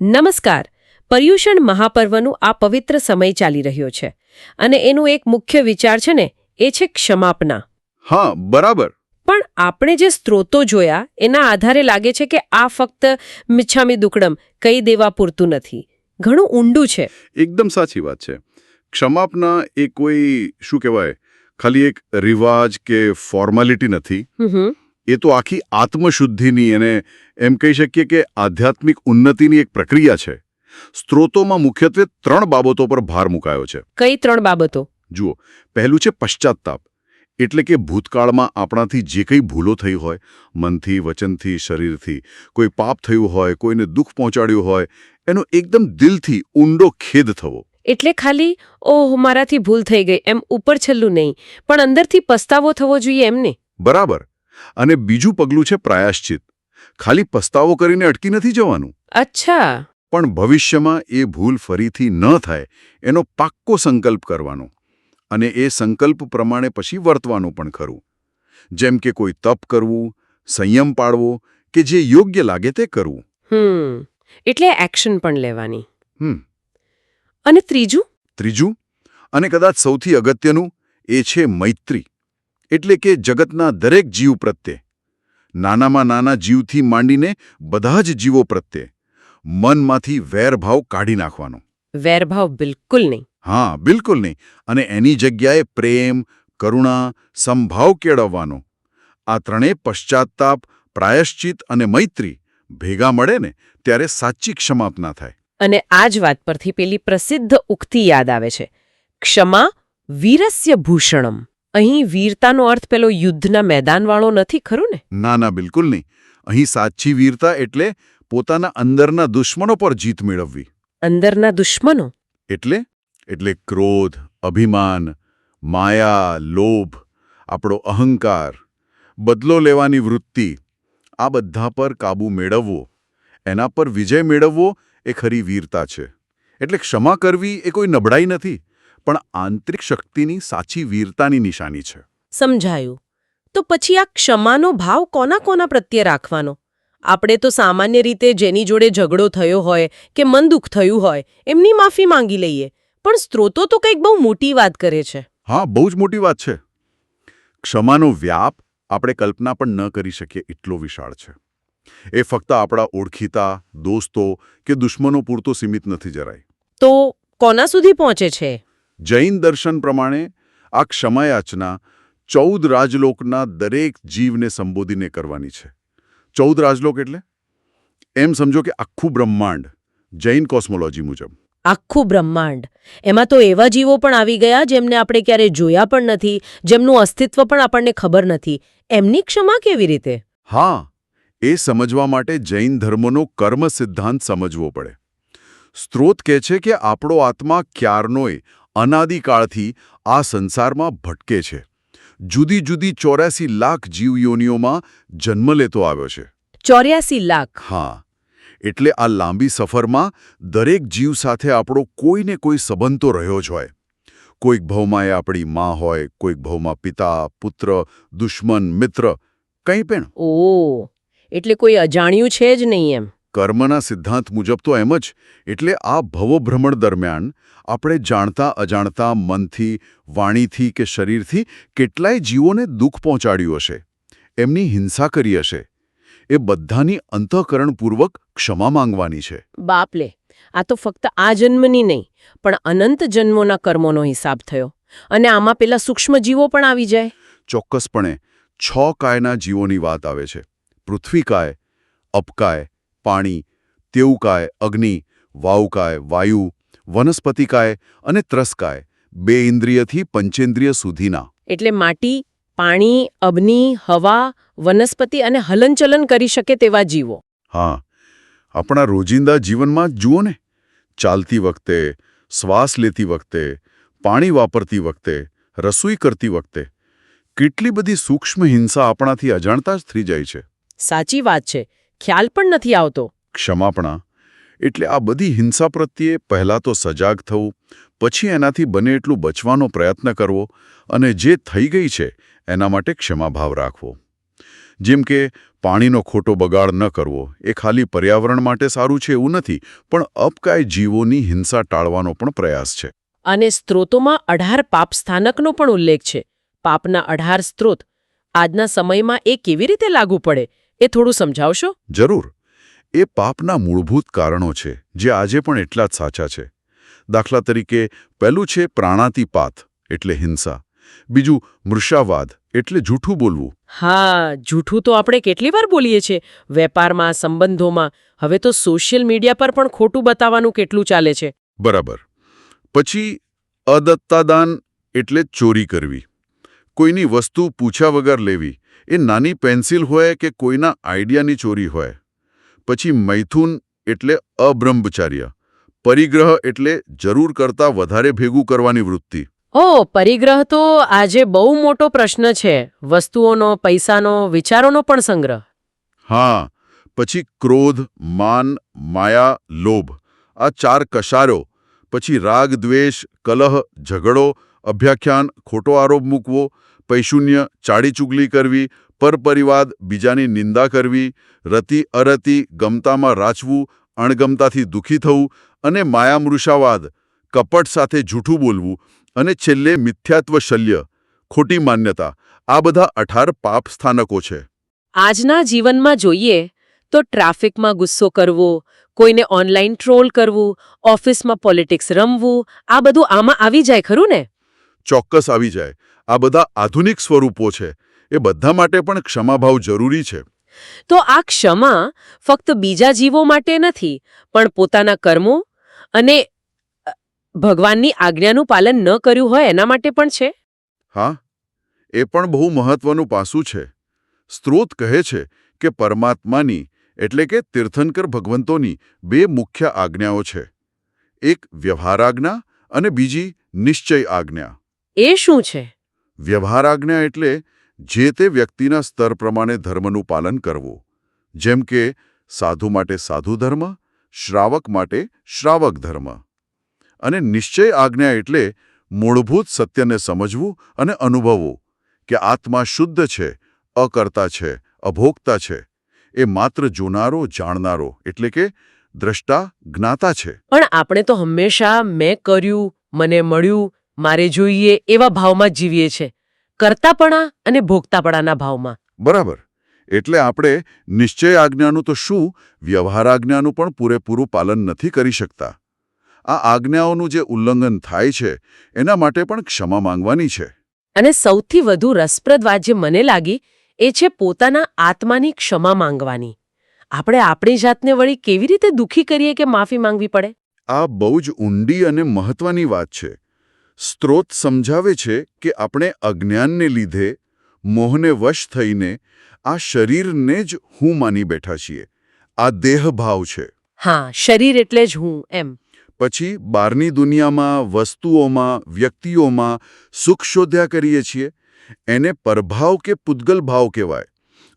નમસ્કાર. પર્યુષણ મહાપર્વનું આ પવિત્ર સમય ચાલી રહ્યો છે અને એનું એક મુખ્ય વિચાર છે ને એ છે ક્ષમાપના. હા બરાબર. પણ આપણે જે સ્ત્રોતો જોયા એના આધારે લાગે છે કે આ ફક્ત મિચ્છામી દુકડમ કહી દેવા પૂરતું નથી. ઘણું ઊંડું છે. એકદમ સાચી વાત છે. ક્ષમાપના એ કોઈ શું કહેવાય ખાલી એક રિવાજ કે ફોર્માલિટી નથી. એ તો આખી આત્મશુદ્ધિની અને એમ કહી શકીએ કે આધ્યાત્મિક ઉન્નતિની એક પ્રક્રિયા છે. સ્ત્રોતોમાં મુખ્યત્વે ત્રણ બાબતો પર ભાર મુકાયો છે. કઈ ત્રણ બાબતો? જુઓ પહેલું છે પશ્ચાતાપ એટલે કે ભૂતકાળમાં આપણાથી જે કંઈ ભૂલો થઈ હોય મનથી વચનથી શરીરથી કોઈ પાપ થયું હોય કોઈને દુઃખ પહોંચાડ્યું હોય એનો એકદમ દિલથી ઊંડો ખેદ થવો. એટલે ખાલી ઓહ મારાથી ભૂલ થઈ ગઈ એમ ઉપર છેલ્લું નહીં પણ અંદરથી પસ્તાવો થવો જોઈએ એમ ને બરાબર. અને બીજું પગલું છે પ્રાયશ્ચિત. ખાલી પસ્તાવો કરીને અટકી નથી જવાનું. અચ્છા. પણ ભવિષ્યમાં એ ભૂલ ફરીથી ન થાય એનો પાક્કો સંકલ્પ કરવાનો. અને એ સંકલ્પ પ્રમાણે પછી વર્તવાનું પણ ખરું. જેમ કે કોઈ તપ કરવું સંયમ પાળવો કે જે યોગ્ય લાગે તે કરવું. હમ. એટલે એક્શન પણ લેવાની. હમ. અને ત્રીજું? ત્રીજું? અને કદાચ સૌથી અગત્યનું એ છે મૈત્રી. એટલે કે જગતના દરેક જીવ પ્રત્યે. નાનામાં નાના જીવથી માંડીને બધા જ જીવો પ્રત્યે મનમાંથી વેરભાવ કાઢી નાખવાનો. વેરભાવ બિલકુલ નહીં. હા બિલકુલ નહીં. અને એની જગ્યાએ પ્રેમ કરુણા સંભાવ કેળવવાનો. આ ત્રણેય પશ્ચાત્તાપ પ્રાયશ્ચિત અને મૈત્રી ભેગા મળે ને ત્યારે સાચી ક્ષમાપના થાય. અને આ જ વાત પરથી પેલી પ્રસિદ્ધ ઉક્તિ યાદ આવે છે. ક્ષમા વીરસ્ય ભૂષણમ. અહીં વીરતાનો અર્થ પેલો યુદ્ધના મેદાનવાળો નથી ખરું ને? ના ના બિલકુલ નહીં. અહીં સાચી વીરતા એટલે પોતાના અંદરના દુશ્મનો પર જીત મેળવવી. અંદરના દુશ્મનો? એટલે? એટલે ક્રોધ અભિમાન માયા લોભ આપણો અહંકાર બદલો લેવાની વૃત્તિ આ બધા પર કાબૂ મેળવવો એના પર વિજય મેળવવો એ ખરી વીરતા છે. એટલે ક્ષમા કરવી એ કોઈ નબળાઈ નથી. પણ આંતરિક શક્તિની સાચી વીરતાની નિશાની છે. સમજાયું. તો પછી આ ક્ષમાનો ભાવ કોના કોના પ્રત્યે રાખવાનો? આપણે તો સામાન્ય રીતે જેની જોડે ઝઘડો થયો હોય કે મન દુઃખ થયું હોય એમની માફી માંગી લઈએ. પણ સ્ત્રોતો તો કંઈક બહુ મોટી વાત કરે છે. હા બહુ જ મોટી વાત છે. ક્ષમાનો વ્યાપ આપણે કલ્પના પણ ન કરી શકીએ એટલો વિશાળ છે. એ ફક્ત આપણા ઓળખીતા દોસ્તો કે દુશ્મનો પૂરતો સીમિત નથી જરાય. તો કોના સુધી પહોંચે છે? જૈન દર્શન પ્રમાણે આ ક્ષમાયાચના ચૌદ રાજલોકના દરેક જીવને સંબોધીને કરવાની છે. ચૌદ રાજલોક એટલે? એમ સમજો કે આખું બ્રહ્માંડ જૈન કોસ્મોલોજી મુજબ. આખું બ્રહ્માંડ. એમાં તો એવા જીવો પણ આવી ગયા જેમને આપણે ક્યારે જોયા પણ નથી જેમનું અસ્તિત્વ પણ આપણને ખબર નથી. એમની ક્ષમા કેવી રીતે? હા એ સમજવા માટે જૈન ધર્મનો કર્મ સિદ્ધાંત સમજવો પડે. સ્ત્રોત કહે છે કે આપણો આત્મા ક્યારનોય અનાદિકાળથી આ સંસારમાં ભટકે છે. જુદી જુદી ચોર્યાસી લાખ જીવયોનીઓમાં જન્મ લેતો આવ્યો છે. ચોર્યાસી લાખ? હા. એટલે આ લાંબી સફરમાં દરેક જીવ સાથે આપણો કોઈને કોઈ સંબંધ તો રહ્યો જ હોય. કોઈક ભવમાં એ આપણી માં હોય કોઈક ભવમાં પિતા પુત્ર દુશ્મન મિત્ર કંઈ પણ. ઓ એટલે કોઈ અજાણ્યું છે જ નહીં એમ. કર્મના સિદ્ધાંત મુજબ તો એમ જ. એટલે આ ભવભ્રમણ દરમિયાન આપણે જાણતા અજાણતા મનથી વાણીથી કે શરીરથી કેટલાય જીવોને દુઃખ પહોંચાડ્યું હશે. એમની હિંસા કરી હશે. એ બધાની અંતઃકરણપૂર્વક ક્ષમા માંગવાની છે. બાપલે આ તો ફક્ત આ જન્મની નહીં પણ અનંત જન્મોના કર્મોનો હિસાબ થયો. અને આમાં પેલા સૂક્ષ્મ જીવો પણ આવી જાય. ચોક્કસપણે છ કાયના જીવોની વાત આવે છે. પૃથ્વીકાય અપકાય પાણી તેવુકાય અગ્નિ વાયુકાય વાયુ વનસ્પતિકાય અને ત્રસકાય બે ઇન્દ્રિયથી પંચેન્દ્રિય સુધીના. એટલે માટી પાણી અગ્નિ હવા વનસ્પતિ અને હલનચલન કરી શકે તેવા જીવો. હા આપણા રોજિંદા જીવનમાં જુઓ ને. ચાલતી વખતે શ્વાસ લેતી વખતે પાણી વાપરતી વખતે રસોઈ કરતી વખતે કેટલી બધી સૂક્ષ્મ હિંસા આપણાથી અજાણતા જ થઈ જાય છે. સાચી વાત છે. ખ્યાલ પણ નથી આવતો. ક્ષમાપણા એટલે આ બધી હિંસા પ્રત્યે પહેલાં તો સજાગ થવું પછી એનાથી બને એટલું બચવાનો પ્રયત્ન કરવો અને જે થઈ ગઈ છે એના માટે ક્ષમાભાવ રાખવો. જેમ કે પાણીનો ખોટો બગાડ ન કરવો એ ખાલી પર્યાવરણ માટે સારું છે એવું નથી પણ અપકાય જીવોની હિંસા ટાળવાનો પણ પ્રયાસ છે. અને સ્ત્રોતોમાં અઢાર પાપ સ્થાનકનો પણ ઉલ્લેખ છે. પાપના અઢાર સ્ત્રોત આજના સમયમાં એ કેવી રીતે લાગુ પડે? એ થોડું સમજાવશો? જરૂર. એ પાપના મૂળભૂત કારણો છે જે આજે પણ એટલા જ સાચા છે. દાખલા તરીકે પહેલું છે પ્રાણાતિપાત એટલે હિંસા. બીજું મૃષાવાદ એટલે જૂઠું બોલવું. હા જૂઠું તો આપણે કેટલી વાર બોલીએ છીએ. વેપારમાં સંબંધોમાં. હવે તો સોશિયલ મીડિયા પર પણ ખોટું બતાવવાનું કેટલું ચાલે છે. બરાબર. પછી અદત્તાદાન એટલે ચોરી કરવી. કોઈની વસ્તુ પૂછ્યા વગર લેવી. એ નાની પેન્સિલ હોય કે કોઈના આઈડિયાની ચોરી હોય. પછી મૈથુન એટલે અબ્રહ્મચાર્ય. પરિગ્રહ એટલે જરૂર કરતાં વધારે ભેગું કરવાની વૃત્તિ. ઓ પરિગ્રહ તો આજે બહુ મોટો પ્રશ્ન છે. વસ્તુઓનો પૈસાનો વિચારોનો પણ સંગ્રહ. હા પછી ક્રોધ માન માયા લોભ. આ ચાર કશારો. પછી રાગ દ્વેષ કલહ ઝઘડો અભ્યાખ્યાન ખોટો આરોપ મૂકવો પૈશુન્ય ચાડી ચુગલી કરવી, પરપરિવાદ બીજાની નિંદા કરવી, રતિ અરતિ ગમતામાં રાચવું, અણગમતાથી દુઃખી થવું અને માયામૃષાવાદ, કપટ સાથે જૂઠું બોલવું અને છેલ્લે મિથ્યાત્વ શલ્ય, ખોટી માન્યતા, આ બધા અઠાર પાપ સ્થાનકો છે. આજના જીવનમાં જોઈએ તો ટ્રાફિકમાં ગુસ્સો કરવો, કોઈને ઓનલાઈન ટ્રોલ કરવું, ઓફિસમાં પોલિટિક્સ રમવું, આ બધું આમાં આવી જાય ખરું ને? ચોક્કસ આવી જાય. આ બધા આધુનિક સ્વરૂપો છે. એ બધા માટે પણ ક્ષમાભાવ જરૂરી છે. તો આ ક્ષમા ફક્ત બીજા જીવો માટે નથી પણ પોતાના કર્મો અને ભગવાનની આજ્ઞાનું પાલન ન કર્યું હોય એના માટે પણ છે? હા. એ પણ બહુ મહત્વનું પાસું છે. સ્ત્રોત કહે છે કે પરમાત્માની એટલે કે તીર્થંકર ભગવંતોની બે મુખ્ય આજ્ઞાઓ છે. એક વ્યવહાર આજ્ઞા અને બીજી નિશ્ચય આજ્ઞા. એ શું છે? વ્યવહાર આજ્ઞા એટલે જે તે વ્યક્તિના સ્તર પ્રમાણે ધર્મનું પાલન કરવું. જેમ કે સાધુ માટે સાધુ ધર્મ શ્રાવક માટે શ્રાવક ધર્મ. અને નિશ્ચય આજ્ઞા એટલે મૂળભૂત સત્યને સમજવું અને અનુભવવું કે આત્મા શુદ્ધ છે અકર્તા છે અભોગતા છે. એ માત્ર જોનારો જાણનારો એટલે કે દ્રષ્ટા જ્ઞાતા છે. પણ આપણે તો હંમેશા મેં કર્યું મને મળ્યું મારે જોઈએ એવા ભાવમાં જીવીએ છે. કરતાપણા અને ભોગતાપણાના ભાવમાં. બરાબર. એટલે આપણે નિશ્ચય આજ્ઞાનું તો શું વ્યવહાર આજ્ઞાનું પણ પૂરેપૂરું પાલન નથી કરી શકતા. આ આજ્ઞાઓનું જે ઉલ્લંઘન થાય છે એના માટે પણ ક્ષમા માંગવાની છે. અને સૌથી વધુ રસપ્રદ વાત જે મને લાગી એ છે પોતાના આત્માની ક્ષમા માંગવાની. આપણે આપણી જાતને વળી કેવી રીતે દુઃખી કરીએ કે માફી માંગવી પડે? આ બહુ જ ઊંડી અને મહત્વની વાત છે. સ્ત્રોત સમજાવે છે કે આપણે અજ્ઞાનને લીધે મોહને વશ થઈને આ શરીરને જ હું માની બેઠા છીએ. આ દેહભાવ છે. હા શરીર એટલે જ હું એમ. પછી બહારની દુનિયામાં વસ્તુઓમાં વ્યક્તિઓમાં સુખ શોધ્યા કરીએ છીએ. એને પરભાવ કે પૂદગલ ભાવ કહેવાય.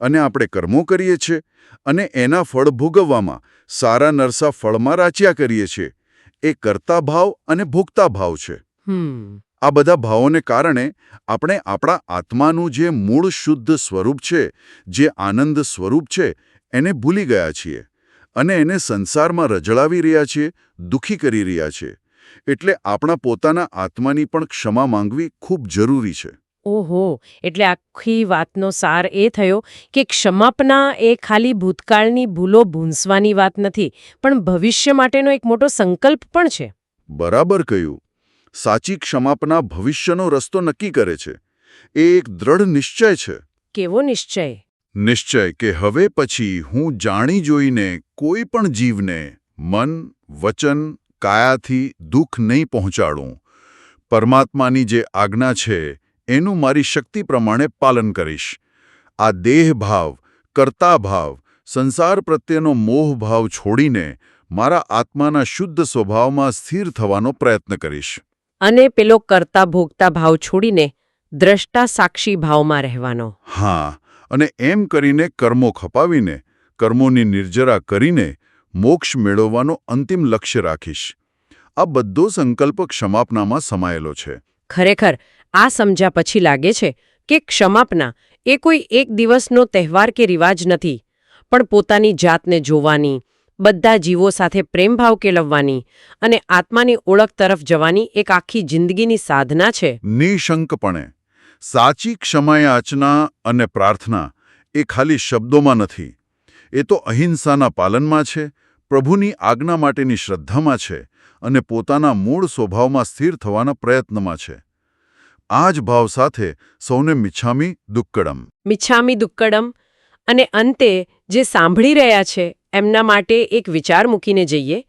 અને આપણે કર્મો કરીએ છીએ. અને એના ફળ ભોગવવામાં સારા નરસા ફળમાં રાચ્યા કરીએ છીએ. એ કરતા ભાવ અને ભોગતા ભાવ છે. આ બધા ભાવોને કારણે આપણે આપણા આત્માનું જે મૂળ શુદ્ધ સ્વરૂપ છે જે આનંદ સ્વરૂપ છે એને ભૂલી ગયા છીએ અને એને સંસારમાં રજળાવી રહ્યા છીએ દુઃખી કરી રહ્યા છીએ. એટલે આપણા પોતાના આત્માની પણ ક્ષમા માંગવી ખૂબ જરૂરી છે. ઓહો એટલે આખી વાતનો સાર એ થયો કે ક્ષમાપના એ ખાલી ભૂતકાળની ભૂલો ભૂંસવાની વાત નથી પણ ભવિષ્ય માટેનો એક મોટો સંકલ્પ પણ છે. બરાબર કહ્યું. સાચી ક્ષમાપના ભવિષ્યનો રસ્તો નક્કી કરે છે. એ એક દ્રઢ નિશ્ચય છે. કેવો નિશ્ચય? નિશ્ચય કે હવે પછી હું જાણી જોઈને કોઈ પણ જીવને મન વચન કાયાથી દુઃખ નહીં પહોંચાડું. પરમાત્માની જે આજ્ઞા છે એનું મારી શક્તિ પ્રમાણે પાલન કરીશ. આ દેહભાવ કર્તાભાવ સંસાર પ્રત્યેનો મોહભાવ છોડીને મારા આત્માના શુદ્ધ સ્વભાવમાં સ્થિર થવાનો પ્રયત્ન કરીશ. અને પેલો કરતા ભોગતા ભાવ છોડીને દ્રષ્ટા સાક્ષી ભાવમાં રહેવાનો. હા અને એમ કરીને કર્મો ખપાવીને કર્મોની નિર્જરા કરીને મોક્ષ મેળવવાનો અંતિમ લક્ષ્ય રાખીશ. આ બધો સંકલ્પ ક્ષમાપનામાં સમાયેલો છે. ખરેખર આ સમજ્યા પછી લાગે છે કે ક્ષમાપના એ કોઈ એક દિવસનો તહેવાર કે રિવાજ નથી પણ પોતાની જાતને જોવાની બધા જીવો સાથે પ્રેમભાવ કેળવવાની અને આત્માની ઓળખ તરફ જવાની એક આખી જિંદગીની સાધના છે. નિશંકપણે સાચી ક્ષમાયાચના અને પ્રાર્થના એ ખાલી શબ્દોમાં નથી. એ તો અહિંસાના પાલનમાં છે પ્રભુની આજ્ઞા માટેની શ્રદ્ધામાં છે અને પોતાના મૂળ સ્વભાવમાં સ્થિર થવાના પ્રયત્નમાં છે. આ જ ભાવ સાથે સૌને મિચ્છામી દુક્કડમ. મિચ્છામી દુક્કડમ અને અંતે જે સાંભળી રહ્યા છે એમના માટે એક વિચાર મૂકીને જઈએ.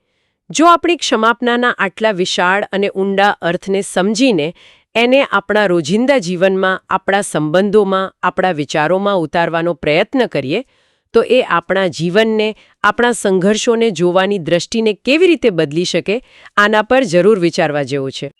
જો આપણી ક્ષમાપનાના આટલા વિશાળ અને ઊંડા અર્થને સમજીને એને આપણા રોજિંદા જીવનમાં, આપણા સંબંધોમાં, આપણા વિચારોમાં ઉતારવાનો પ્રયત્ન કરીએ, તો એ આપણા જીવનને, આપણા સંઘર્ષોને જોવાની દ્રષ્ટિને કેવી રીતે બદલી શકે, આના પર જરૂર વિચારવા જેવું છે.